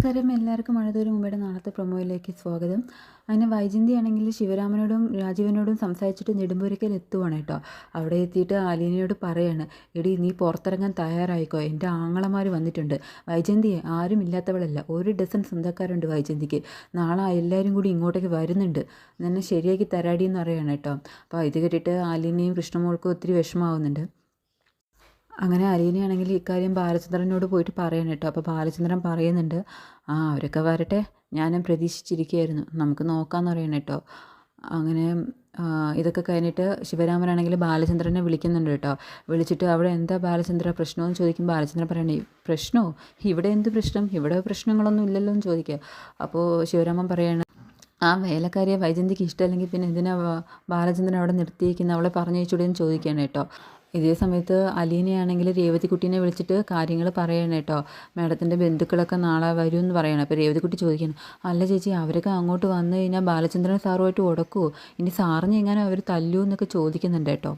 നമസ്കാരം. എല്ലാവർക്കും മഴതൂരം മുമ്പയുടെ നാളത്തെ പ്രൊമോയിലേക്ക് സ്വാഗതം. അങ്ങനെ വൈജന്തി ആണെങ്കിൽ ശിവരാമനോടും രാജീവനോടും സംസാരിച്ചിട്ട് നെടുമ്പൂരക്കൽ എത്തുവാണ് കേട്ടോ. അവിടെ എത്തിയിട്ട് ആലീനയോട് പറയാണ് എടി നീ പുറത്തിറങ്ങാൻ തയ്യാറായിക്കോ? എന്റെ ആങ്ങളമാർ വന്നിട്ടുണ്ട്. വൈജന്തി ആരും ഇല്ലാത്തവളല്ല. ഒരു ഡസൻ സ്വന്തക്കാരുണ്ട് വൈജന്തിക്ക് നാളെ എല്ലാവരും കൂടി ഇങ്ങോട്ടേക്ക് വരുന്നുണ്ട്. എന്നെ ശരിയാക്കി തരാടി എന്ന് പറയാണ് കേട്ടോ. അപ്പോൾ ഇത് കേട്ടിട്ട് ആലീനയും കൃഷ്ണമോൾക്കും ഒത്തിരി വിഷമാവുന്നുണ്ട് അങ്ങനെ അലീനയാണെങ്കിൽ ഇക്കാര്യം ബാലചന്ദ്രനോട് പോയിട്ട് പറയണം കേട്ടോ. അപ്പോൾ ബാലചന്ദ്രൻ പറയുന്നുണ്ട് ആ അവരൊക്കെ വരട്ടെ. ഞാനും പ്രതീക്ഷിച്ചിരിക്കുകയായിരുന്നു. നമുക്ക് നോക്കാമെന്ന് പറയണം കേട്ടോ. അങ്ങനെ ഇതൊക്കെ കഴിഞ്ഞിട്ട് ശിവരാമനാണെങ്കിൽ ബാലചന്ദ്രനെ വിളിക്കുന്നുണ്ട് കേട്ടോ. വിളിച്ചിട്ട് അവിടെ എന്താ ബാലചന്ദ്ര പ്രശ്നമെന്ന് ചോദിക്കുമ്പോൾ ബാലചന്ദ്രൻ പറയണേ പ്രശ്നമോ? ഇവിടെ എന്ത് പ്രശ്നം? ഇവിടെ പ്രശ്നങ്ങളൊന്നും ഇല്ലല്ലോ എന്ന് ചോദിക്കുക. അപ്പോൾ ശിവരാമൻ പറയാണ് ആ വേലക്കാരിയെ വൈജന്തിക്ക് ഇഷ്ടമല്ലെങ്കിൽ പിന്നെ എന്തിനാ ബാലചന്ദ്രൻ അവിടെ നിർത്തിയിരിക്കുന്നത് അവളെ പറഞ്ഞയച്ചൂടെ എന്ന് ചോദിക്കുകയാണ് കേട്ടോ. ഇതേ സമയത്ത് അലീനയാണെങ്കിൽ രേവതിക്കുട്ടീനെ വിളിച്ചിട്ട് കാര്യങ്ങൾ പറയണം കേട്ടോ മാഡത്തിന്റെ ബന്ധുക്കളൊക്കെ നാളെ വരും എന്ന് പറയണം. അപ്പോൾ രേവതിക്കുട്ടി ചോദിക്കണം അല്ല ചേച്ചി അവരൊക്കെ അങ്ങോട്ട് വന്നു കഴിഞ്ഞാൽ ബാലചന്ദ്രൻ സാറുമായിട്ട് ഉടക്കുമോ ഇനി സാറിന് എങ്ങനെ അവർ തല്ലൂ എന്നൊക്കെ ചോദിക്കുന്നുണ്ട് കേട്ടോ.